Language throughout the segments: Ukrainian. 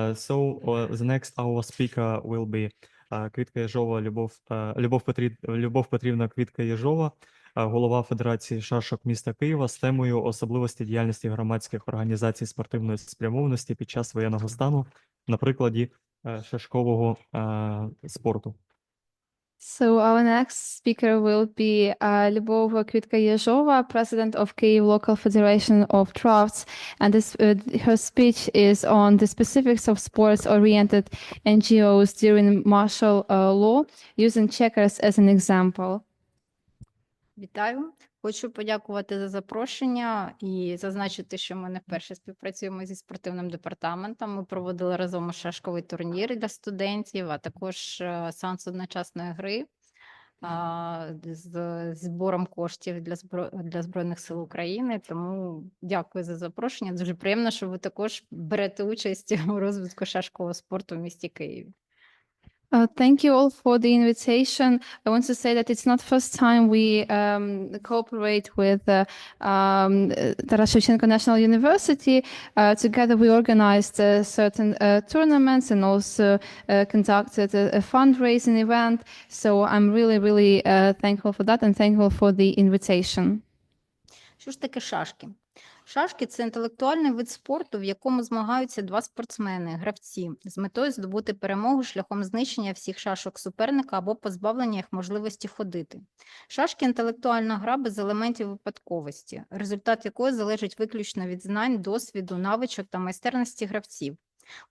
Uh, so the next our speaker will be uh, Квітка Єжова, Любов, uh, Любов, Петрі... Любов Петрівна Квітка Єжова, голова Федерації шашок міста Києва з темою особливості діяльності громадських організацій спортивної спрямованості під час воєнного стану на прикладі шашкового спорту. So our next speaker will be uh, Lyubov Kvitka-Yezhova, president of Kyiv Local Federation of Drafts, and this, uh, her speech is on the specifics of sports-oriented NGOs during martial uh, law, using checkers as an example. Вітаю. Хочу подякувати за запрошення і зазначити, що ми не вперше співпрацюємо зі спортивним департаментом. Ми проводили разом шашковий турнір для студентів, а також е, сеанс одночасної гри з збором коштів для збро... для Збройних сил України. Тому дякую за запрошення. Дуже приємно, що ви також берете участь у розвитку шашкового спорту в місті Києві. Uh, thank you all for the invitation. I want to say that it's not first time we um, cooperate with uh, um, uh, Taras Shevchenko National University. Uh, together we organized uh, certain uh, tournaments and also uh, conducted a, a fundraising event. So I'm really, really uh, thankful for that and thankful for the invitation. Що ж таке шашки? Шашки це інтелектуальний вид спорту, в якому змагаються два спортсмени, гравці, з метою здобути перемогу шляхом знищення всіх шашок суперника або позбавлення їх можливості ходити. Шашки інтелектуальна гра без елементів випадковості, результат якої залежить виключно від знань, досвіду, навичок та майстерності гравців.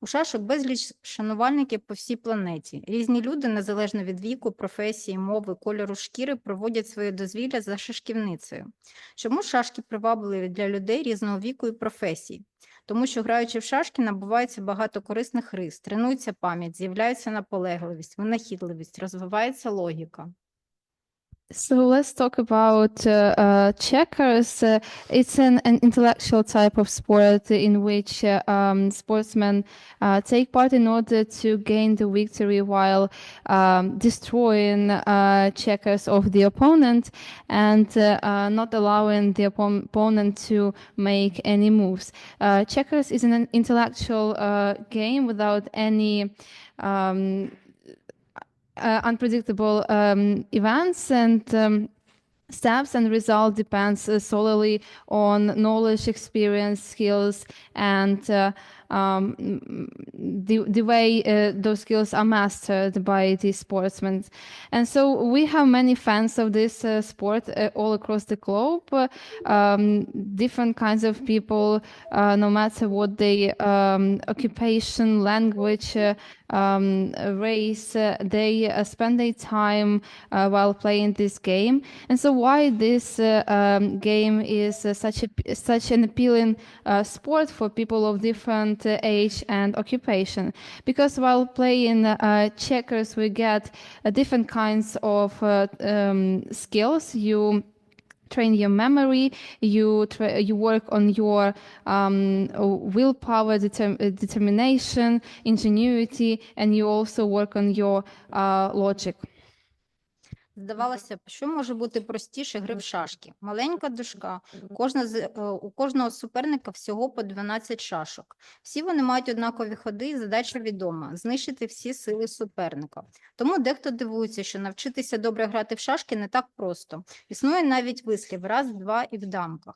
У шашок безліч шанувальників по всій планеті. Різні люди, незалежно від віку, професії, мови, кольору шкіри, проводять своє дозвілля за шашківницею. Чому шашки привабливі для людей різного віку і професій? Тому що, граючи в шашки, набувається багато корисних рис, тренується пам'ять, з'являється наполегливість, винахідливість, розвивається логіка. So let's talk about uh, uh, checkers. Uh, it's an, an intellectual type of sport in which uh, um, sportsmen uh, take part in order to gain the victory while um, destroying uh, checkers of the opponent and not allowing the oppo- opponent to make any moves. Checkers is an intellectual uh, game without any um, uh, unpredictable um, events and um, steps and result depends uh, solely on knowledge experience skills and uh, um, the, the way uh, those skills are mastered by these sportsmen. And so we have many fans of this uh, sport uh, all across the globe. Um, different kinds of people uh, no matter what their um, occupation language uh, um, race uh, they uh, spend their time uh, while playing this game. And so why this uh, um, game is such a such an appealing sport for people of different uh, age and occupation. Because while playing uh, checkers we get uh, different kinds of uh, um, skills. You train your memory you tra- you work on your um, willpower determ- determination ingenuity and you also work on your uh, logic Здавалося б, що може бути простіше гри в шашки? Маленька дошка, кожна з, е, у кожного суперника всього по 12 шашок. Всі вони мають однакові ходи, і задача відома знищити всі сили суперника. Тому дехто дивується, що навчитися добре грати в шашки не так просто. Існує навіть вислів раз, два і в дамках.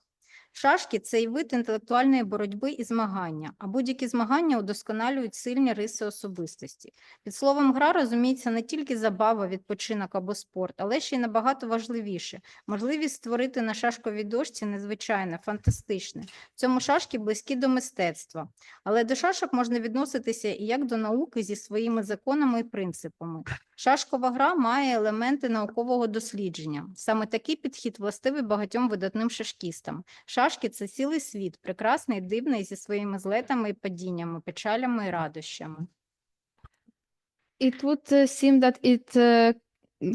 Шашки це і вид інтелектуальної боротьби і змагання, а будь-які змагання удосконалюють сильні риси особистості. Під словом гра розуміється не тільки забава, відпочинок або спорт, але ще й набагато важливіше можливість створити на шашковій дошці незвичайне, фантастичне. В цьому шашки близькі до мистецтва. Але до шашок можна відноситися і як до науки зі своїми законами і принципами. Шашкова гра має елементи наукового дослідження. Саме такий підхід властивий багатьом видатним шашкістам. Шашки це цілий світ, прекрасний, дивний зі своїми злетами і падіннями, печалями і радощами. it would uh, seem that it uh,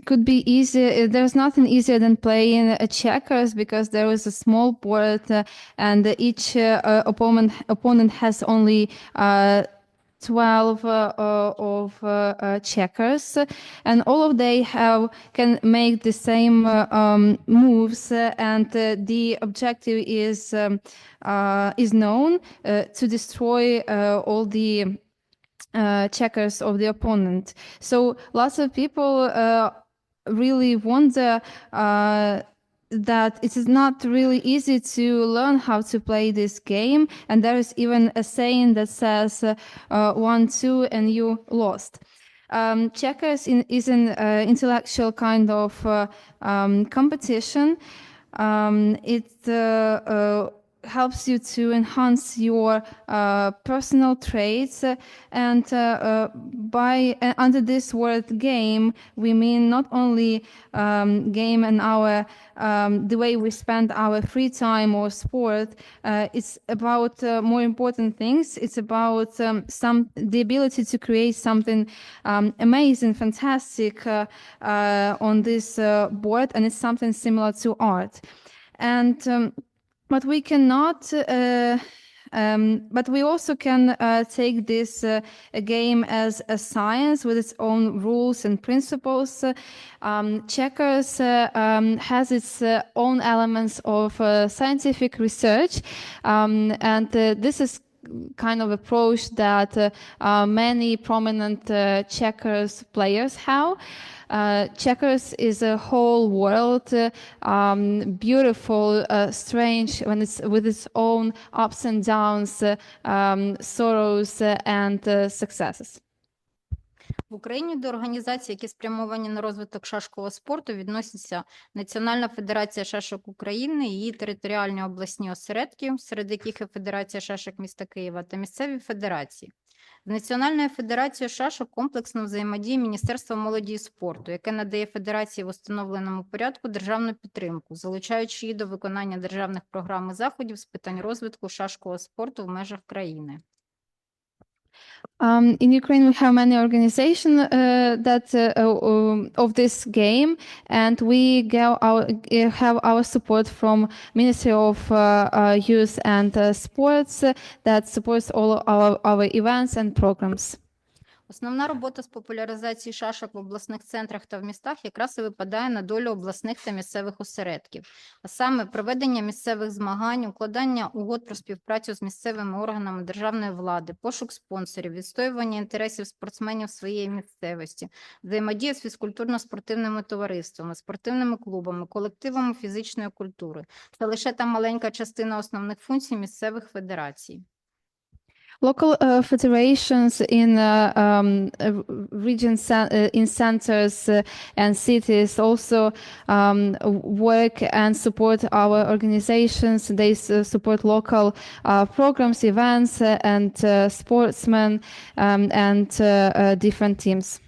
could be easy. uh, There's nothing easier than playing uh, checkers because there is a small board uh, and each uh, uh, opponent opponent has only uh, 12 uh, uh, of uh, checkers and all of they have can make the same um, moves and the objective is um, is known to destroy all the uh, checkers of the opponent. So lots of people uh, really wonder uh, that it is not really easy to learn how to play this game, and there is even a saying that says uh, "one, two, and you lost." Um, checkers in, is an uh, intellectual kind of uh, um, competition. Um, it uh, uh, helps you to enhance your uh, personal traits. And uh, uh, by uh, under this word game we mean not only um, game and our um, the way we spend our free time or sport uh, it's about uh, more important things. It's about um, some the ability to create something um, amazing fantastic on this board. And it's something similar to art. And um, but we cannot uh, um, but we also can uh, take this uh, game as a science with its own rules and principles. Um, checkers uh, um, has its uh, own elements of uh, scientific research, um, and this is kind of approach that uh, uh, many prominent uh, checkers players have. Uh, checkers is a whole world, uh, um, beautiful, uh, strange, when it's with its own ups and downs, um, sorrows, and successes. В Україні до організацій, які спрямовані на розвиток шашкового спорту, відносяться Національна федерація шашок України, її територіальні обласні осередки, серед яких і Федерація шашок міста Києва, та місцеві федерації. З Національною федерацією шашок комплексно взаємодіє Міністерство молоді і спорту, яке надає федерації в установленому порядку державну підтримку, залучаючи її до виконання державних програм і заходів з питань розвитку шашкового спорту в межах країни. Um, in Ukraine, we have many organizations uh, that uh, um, of this game, and we our, uh, have our support from Ministry of uh, uh, Youth and uh, Sports uh, that supports all our, our events and programs. Основна робота з популяризації шашок в обласних центрах та в містах якраз і випадає на долю обласних та місцевих осередків, а саме проведення місцевих змагань, укладання угод про співпрацю з місцевими органами державної влади, пошук спонсорів, відстоювання інтересів спортсменів своєї місцевості, взаємодія з фізкультурно-спортивними товариствами, спортивними клубами, колективами фізичної культури. Це лише та маленька частина основних функцій місцевих федерацій. Local uh, federations in uh, um, uh, region cen- uh, in centers uh, and cities also um, work and support our organizations. They support local programs, events, and sportsmen um, and different teams.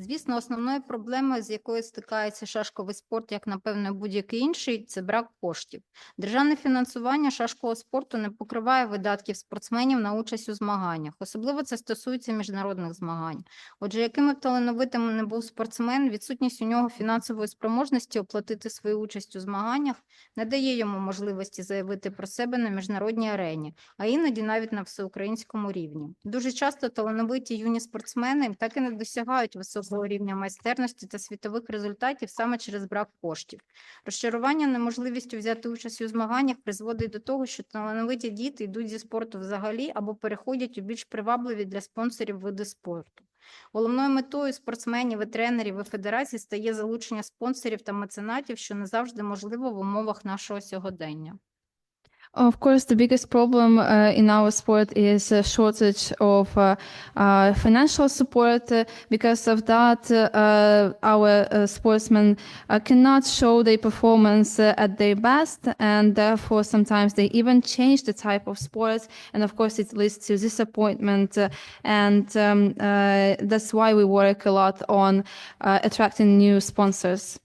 Звісно, основною проблемою, з якою стикається шашковий спорт, як напевно будь-який інший, це брак коштів. Державне фінансування шашкового спорту не покриває видатків спортсменів на участь у змаганнях. Особливо це стосується міжнародних змагань. Отже, яким б талановитим не був спортсмен, відсутність у нього фінансової спроможності оплатити свою участь у змаганнях не дає йому можливості заявити про себе на міжнародній арені, а іноді навіть на всеукраїнському рівні. Дуже часто талановиті юні спортсмени так і не досягають високого рівня майстерності та світових результатів саме через брак коштів. Розчарування неможливістю взяти участь у змаганнях призводить до того, що талановиті діти йдуть зі спорту взагалі або переходять у більш привабливі для спонсорів види спорту. Головною метою спортсменів, і тренерів і федерацій стає залучення спонсорів та меценатів, що не завжди можливо в умовах нашого сьогодення. Of course, the biggest problem uh, in our sport is a shortage of uh, uh, financial support. Because of that, uh, our uh, sportsmen uh, cannot show their performance at their best, and therefore sometimes they even change the type of sport. And of course, it leads to disappointment. and um, that's why we work a lot on attracting new sponsors.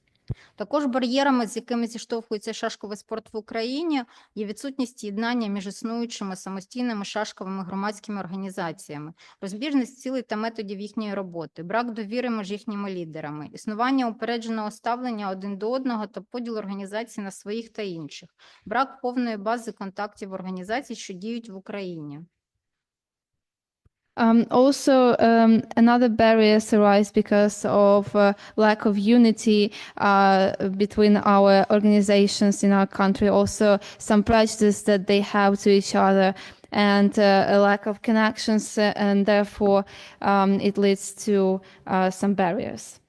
Також бар'єрами, з якими зіштовхується шашковий спорт в Україні, є відсутність єднання між існуючими самостійними шашковими громадськими організаціями, розбіжність цілей та методів їхньої роботи, брак довіри між їхніми лідерами, існування упередженого ставлення один до одного та поділ організацій на своїх та інших, брак повної бази контактів організацій, що діють в Україні. Um, also, um, another barriers arise because of uh, lack of unity uh, between our organizations in our country. Also, some prejudice that they have to each other, and uh, a lack of connections, uh, and therefore um, it leads to uh, some barriers.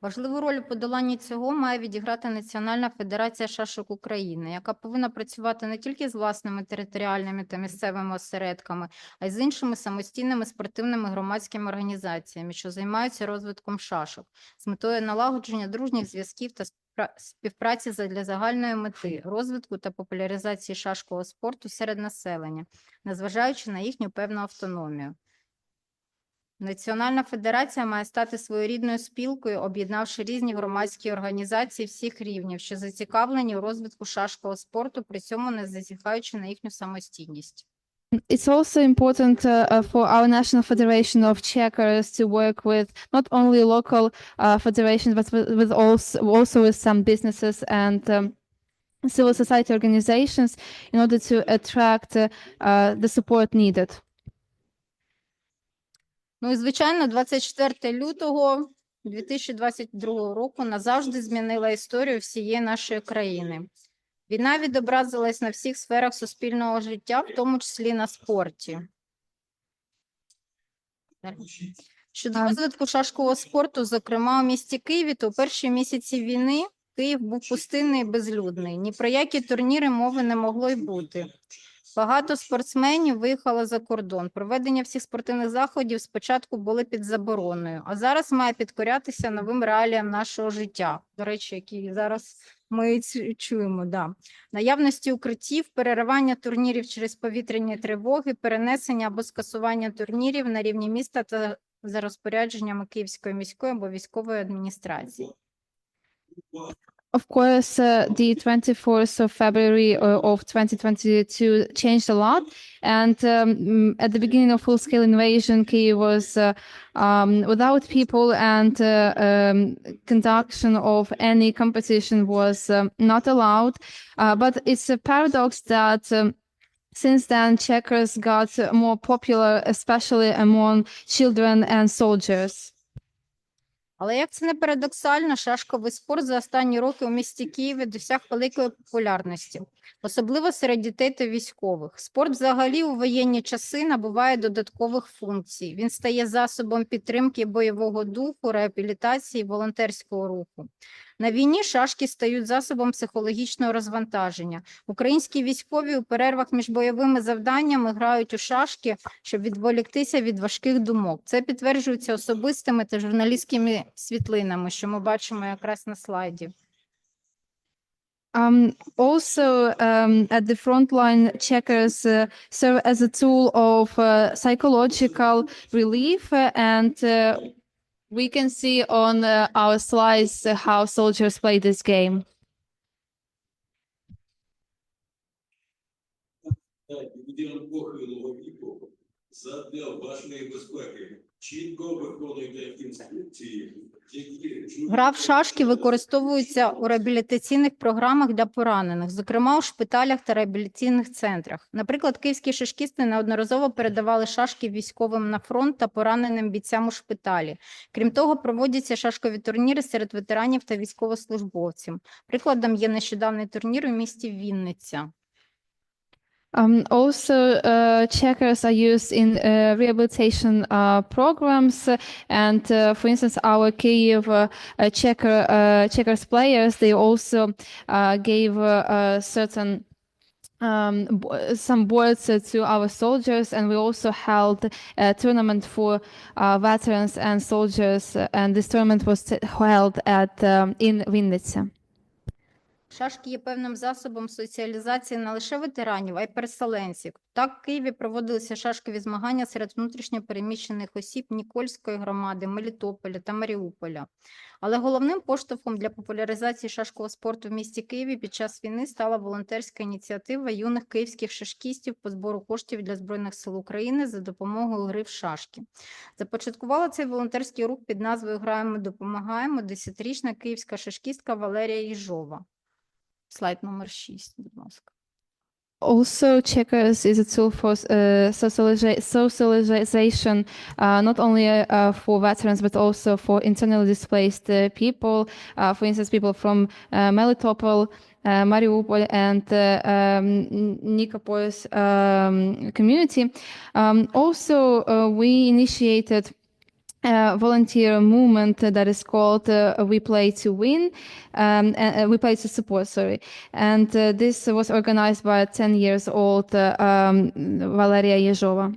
Важливу роль у подоланні цього має відіграти Національна федерація шашок України, яка повинна працювати не тільки з власними територіальними та місцевими осередками, а й з іншими самостійними спортивними громадськими організаціями, що займаються розвитком шашок, з метою налагодження дружніх зв'язків та співпраці задля загальної мети розвитку та популяризації шашкового спорту серед населення, незважаючи на їхню певну автономію. Національна федерація має стати своєрідною спілкою, об'єднавши різні громадські організації всіх рівнів, що зацікавлені у розвитку шашкового спорту, при цьому не зазіхаючи на їхню самостійність. It's also important uh, uh, for our national federation of checkers to work with not only local uh, federations, but with, with also also with some businesses and um, civil society organizations in order to attract uh, uh, the support needed. Ну і звичайно, 24 лютого 2022 року назавжди змінила історію всієї нашої країни. Війна відобразилась на всіх сферах суспільного життя, в тому числі на спорті. Щодо розвитку шашкового спорту, зокрема у місті Києві, то у перші місяці війни Київ був пустинний і безлюдний. Ні про які турніри мови не могло й бути. Багато спортсменів виїхало за кордон. Проведення всіх спортивних заходів спочатку були під забороною, а зараз має підкорятися новим реаліям нашого життя. До речі, які зараз ми чуємо. Да. Наявності укриттів, переривання турнірів через повітряні тривоги, перенесення або скасування турнірів на рівні міста та за розпорядженнями Київської міської або військової адміністрації. Of course, uh, the 24th of February uh, of 2022 changed a lot. And um, mm, at the beginning of full-scale invasion, Kyiv was uh, um, without people, and uh, um, conduction of any competition was um, not allowed. Uh, but it's a paradox that. Um, since then, checkers got more popular, especially among children and soldiers. Але як це не парадоксально, шашковий спорт за останні роки у місті Києві досяг великої популярності, особливо серед дітей та військових. Спорт взагалі у воєнні часи набуває додаткових функцій. Він стає засобом підтримки бойового духу, реабілітації, волонтерського руху. На війні шашки стають засобом психологічного розвантаження. Українські військові у перервах між бойовими завданнями грають у шашки, щоб відволіктися від важких думок. Це підтверджується особистими та журналістськими світлинами, що ми бачимо якраз на слайді. Um, also, um, at the frontline, checkers uh, serve as a tool of uh, psychological relief, and uh, we can see on uh, our slides uh, how soldiers play this game. Людям похилого віку задля вашої безпеки. Чітко виконуйте інструкції, які Гра в шашки використовується у реабілітаційних програмах для поранених, зокрема у шпиталях та реабілітаційних центрах. Наприклад, київські шашкісти неодноразово передавали шашки військовим на фронт та пораненим бійцям у шпиталі. Крім того, проводяться шашкові турніри серед ветеранів та військовослужбовців. Прикладом є нещодавний турнір у місті Вінниця. Um, also, uh, checkers are used in uh, rehabilitation uh, programs, and uh, for instance, our Kiev uh, uh, checker checkers players they also gave certain um, some boards uh, to our soldiers, and we also held a tournament for uh, veterans and soldiers, and this tournament was held at um, in Vinnytsia. Шашки є певним засобом соціалізації не лише ветеранів, а й переселенців. Так, в Києві проводилися шашкові змагання серед внутрішньо переміщених осіб Нікольської громади, Мелітополя та Маріуполя. Але головним поштовхом для популяризації шашкового спорту в місті Києві під час війни стала волонтерська ініціатива юних київських шашкістів по збору коштів для Збройних сил України за допомогою гри в шашки. Започаткувала цей волонтерський рух під назвою Граємо, допомагаємо десятирічна київська шашкістка Валерія Їжова. Слайд номер 6, будь ласка. Also, checkers is a tool for uh, socializa- socialization, uh, not only uh, for veterans but also for internally displaced uh, people. Uh, for instance, people from uh, Melitopol uh, Mariupol and uh, um, N- Nicopolis um, community. Um, also, uh, we initiated a volunteer movement that is called uh, We Play to Win, um, uh, uh, We Play to Support, sorry. And uh, this was organized by a 10 years old uh, um, Valeria Yezhova.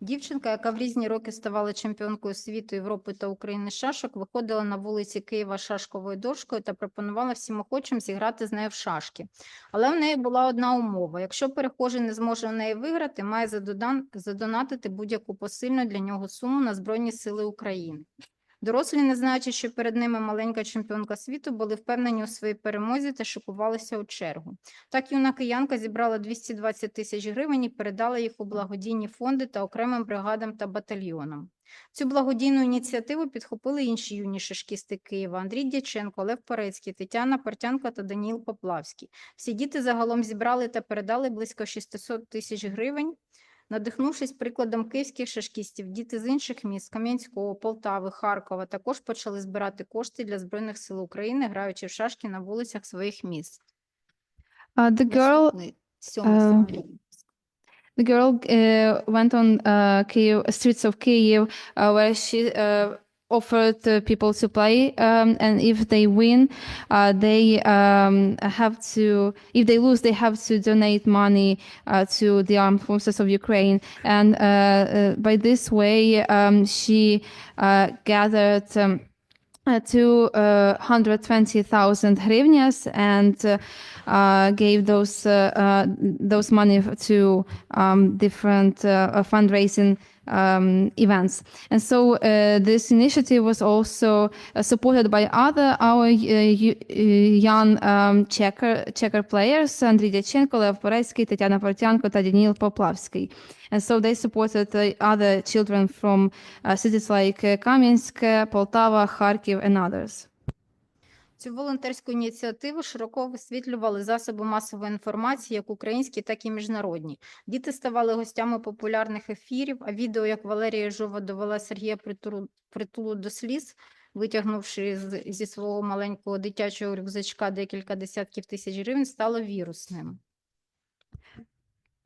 Дівчинка, яка в різні роки ставала чемпіонкою світу, Європи та України шашок, виходила на вулиці Києва шашковою дошкою та пропонувала всім охочим зіграти з нею в шашки. Але в неї була одна умова: якщо перехожий не зможе в неї виграти, має задонатити будь-яку посильну для нього суму на Збройні Сили України. Дорослі, не знаючи, що перед ними маленька чемпіонка світу, були впевнені у своїй перемозі та шикувалися у чергу. Так юна киянка зібрала 220 тисяч гривень і передала їх у благодійні фонди та окремим бригадам та батальйонам. Цю благодійну ініціативу підхопили інші юні шашкісти Києва Андрій Дяченко, Олег Порецький, Тетяна Портянко та Даніл Поплавський. Всі діти загалом зібрали та передали близько 600 тисяч гривень. Надихнувшись прикладом київських шашкістів, діти з інших міст Кам'янського, Полтави, Харкова також почали збирати кошти для Збройних сил України, граючи в шашки на вулицях своїх міст. Uh, the girl е, слайд. The girl uh, went on uh, Kyiv, streets of Kyiv, uh, where she uh, offered uh, people to play, um, and if they win, uh, they um, have to. If they lose, they have to donate money uh, to the armed forces of Ukraine. And uh, uh, by this way, um, she uh, gathered. Um, uh, to uh, 120,000 hryvnias and gave those those money to um, different fundraising um, events. And so uh, this initiative was also uh, supported by other our uh, uh young um, checker checker players Andriy Dechenko, Lev Boretsky, Tatiana Portyanko, Tadinil Poplavsky. And so they supported other children from uh, cities like uh, Kamensk, Poltava, Kharkiv, and others. Цю волонтерську ініціативу широко висвітлювали засоби масової інформації, як українські, так і міжнародні. Діти ставали гостями популярних ефірів, а відео, як Валерія Жова довела Сергія Притулу, Притулу до сліз, витягнувши зі свого маленького дитячого рюкзачка декілька десятків тисяч гривень, стало вірусним.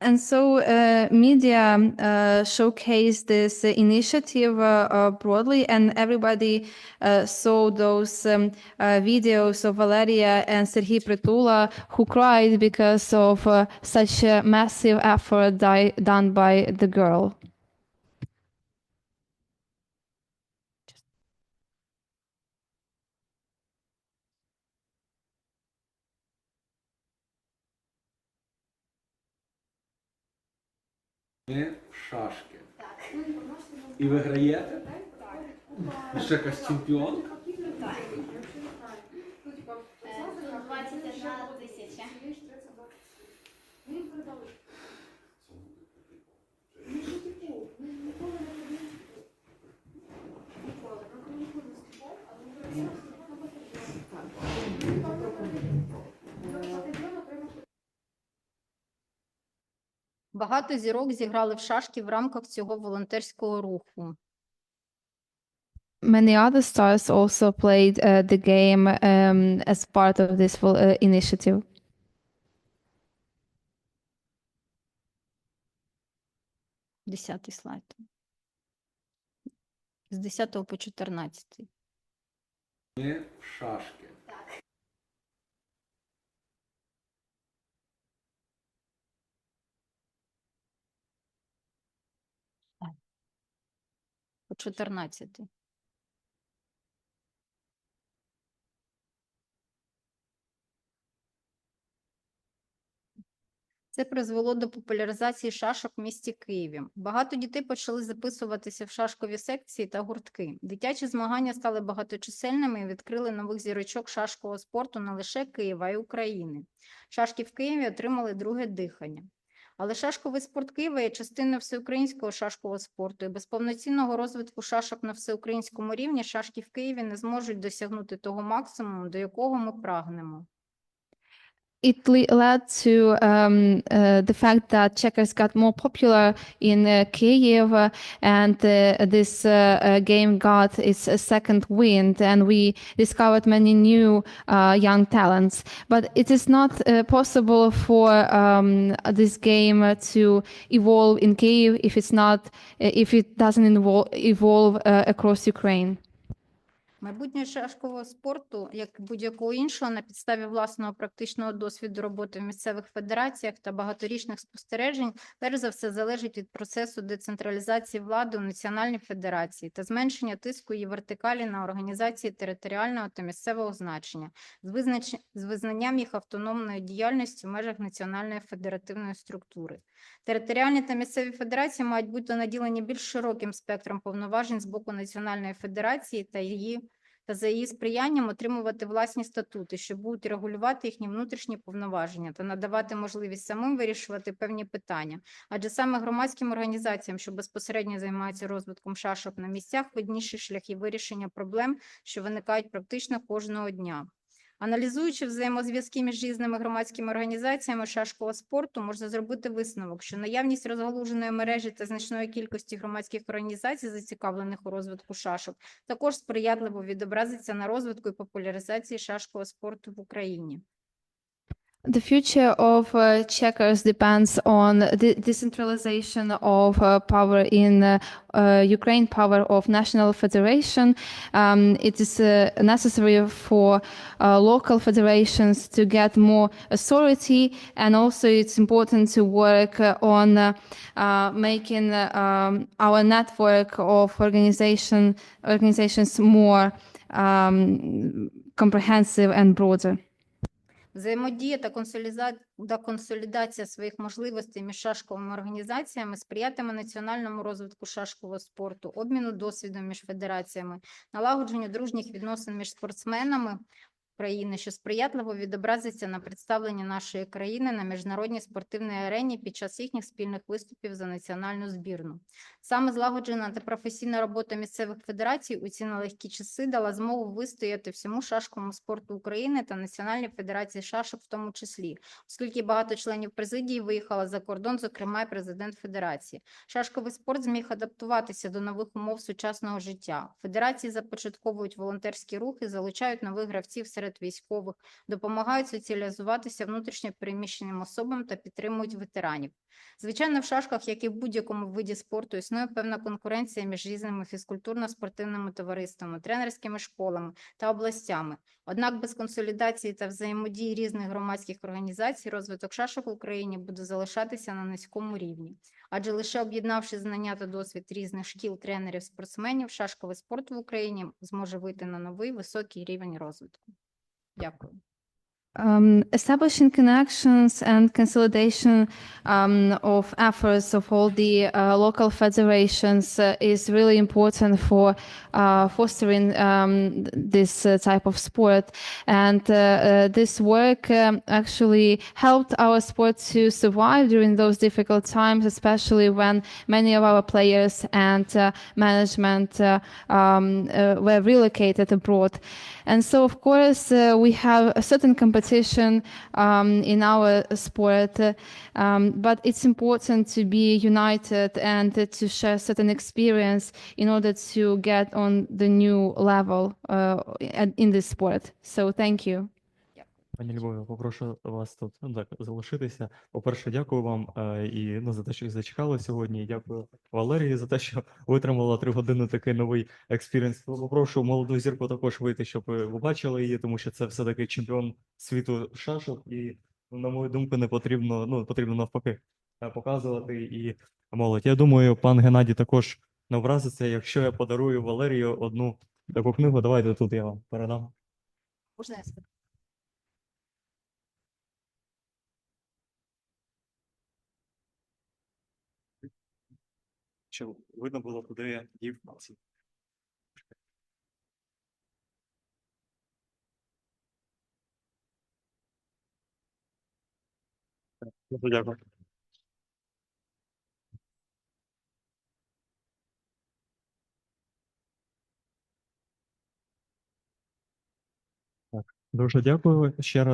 And so uh, media uh, showcased this initiative uh, uh, broadly, and everybody uh, saw those um, uh, videos of Valeria and Serhiy Pritula who cried because of such a massive effort di- done by the girl. Ми в шашки. І ви граєте? І ще якась чемпіонка? Багато зірок зіграли в шашки в рамках цього волонтерського руху. Many other stars also played uh, the game um, as part of this uh, initiative. Десятий слайд. З 10 по 14. Ми в шашки. По 14. Це призвело до популяризації шашок в місті Києві. Багато дітей почали записуватися в шашкові секції та гуртки. Дитячі змагання стали багаточисельними і відкрили нових зірочок шашкового спорту не лише Києва, а й України. Шашки в Києві отримали друге дихання. Але шашковий спорт Києва є частиною всеукраїнського шашкового спорту, і без повноцінного розвитку шашок на всеукраїнському рівні шашки в Києві не зможуть досягнути того максимуму, до якого ми прагнемо. It led to um, uh, the fact that checkers got more popular in uh, Kiev, uh, and this uh, uh, game got its uh, second wind, and we discovered many new young talents. But it is not possible for um, this game to evolve in Kiev if it's not if it doesn't evolve across Ukraine. Майбутнє шашкового спорту, як будь-якого іншого, на підставі власного практичного досвіду роботи в місцевих федераціях та багаторічних спостережень, перш за все залежить від процесу децентралізації влади у національній федерації та зменшення тиску її вертикалі на організації територіального та місцевого значення з, визнач... з визнанням їх автономної діяльності в межах національної федеративної структури. Територіальні та місцеві федерації мають бути наділені більш широким спектром повноважень з боку Національної федерації та її та за її сприянням отримувати власні статути, що будуть регулювати їхні внутрішні повноваження та надавати можливість самим вирішувати певні питання. Адже саме громадським організаціям, що безпосередньо займаються розвитком шашок на місцях, видніші шляхи вирішення проблем, що виникають практично кожного дня. Аналізуючи взаємозв'язки між різними громадськими організаціями шашкового спорту, можна зробити висновок, що наявність розгалуженої мережі та значної кількості громадських організацій, зацікавлених у розвитку шашок, також сприятливо відобразиться на розвитку і популяризації шашкового спорту в Україні. The future of uh, checkers depends on the decentralization of uh, power in uh, uh, Ukraine, power of national federation. Um, it is uh, necessary for uh, local federations to get more authority, and also it's important to work on making um, our network of organization organizations more um, comprehensive and broader. Взаємодія та консолідація своїх можливостей між шашковими організаціями сприятиме національному розвитку шашкового спорту, обміну досвідом між федераціями, налагодженню дружніх відносин між спортсменами країни, що сприятливо відобразиться на представленні нашої країни на міжнародній спортивній арені під час їхніх спільних виступів за національну збірну. Саме злагоджена та професійна робота місцевих федерацій у ці нелегкі часи дала змогу вистояти всьому шашковому спорту України та Національній федерації шашок в тому числі, оскільки багато членів президії виїхало за кордон, зокрема і президент федерації. Шашковий спорт зміг адаптуватися до нових умов сучасного життя. Федерації започатковують волонтерські рухи, залучають нових гравців серед військових, допомагають соціалізуватися внутрішньо переміщеним особам та підтримують ветеранів. Звичайно, в шашках, як і в будь-якому виді спорту, існує певна конкуренція між різними фізкультурно-спортивними товариствами, тренерськими школами та областями. Однак без консолідації та взаємодії різних громадських організацій розвиток шашок в Україні буде залишатися на низькому рівні. Адже лише об'єднавши знання та досвід різних шкіл, тренерів, спортсменів, шашковий спорт в Україні зможе вийти на новий високий рівень розвитку. Дякую. um, establishing connections and consolidation um, of efforts of all the uh, local federations uh, is really important for uh, fostering um, th- this uh, type of sport. And uh, uh, this work um, actually helped our sport to survive during those difficult times, especially when many of our players and uh, management uh, um, uh, were relocated abroad. And so, of course, uh, we have a certain competition um, in our sport, uh, um, but it's important to be united and to share certain experience in order to get on the new level uh, in this sport. So, thank you. Пані Любові, попрошу вас тут ну, так, залишитися. По-перше, дякую вам е, і ну, за те, що зачекали сьогодні. І дякую Валерії за те, що витримала три години такий новий експірієнс. Попрошу молоду зірку також вийти, щоб ви побачили її, тому що це все-таки чемпіон світу шашок, і, на мою думку, не потрібно, ну, потрібно навпаки е, показувати і молодь. Я думаю, пан Геннадій також не образиться, якщо я подарую Валерію одну таку книгу. Давайте тут я вам передам. Можна я щоб видно було, куди я дів ці. Дуже дякую. Дуже дякую ще раз.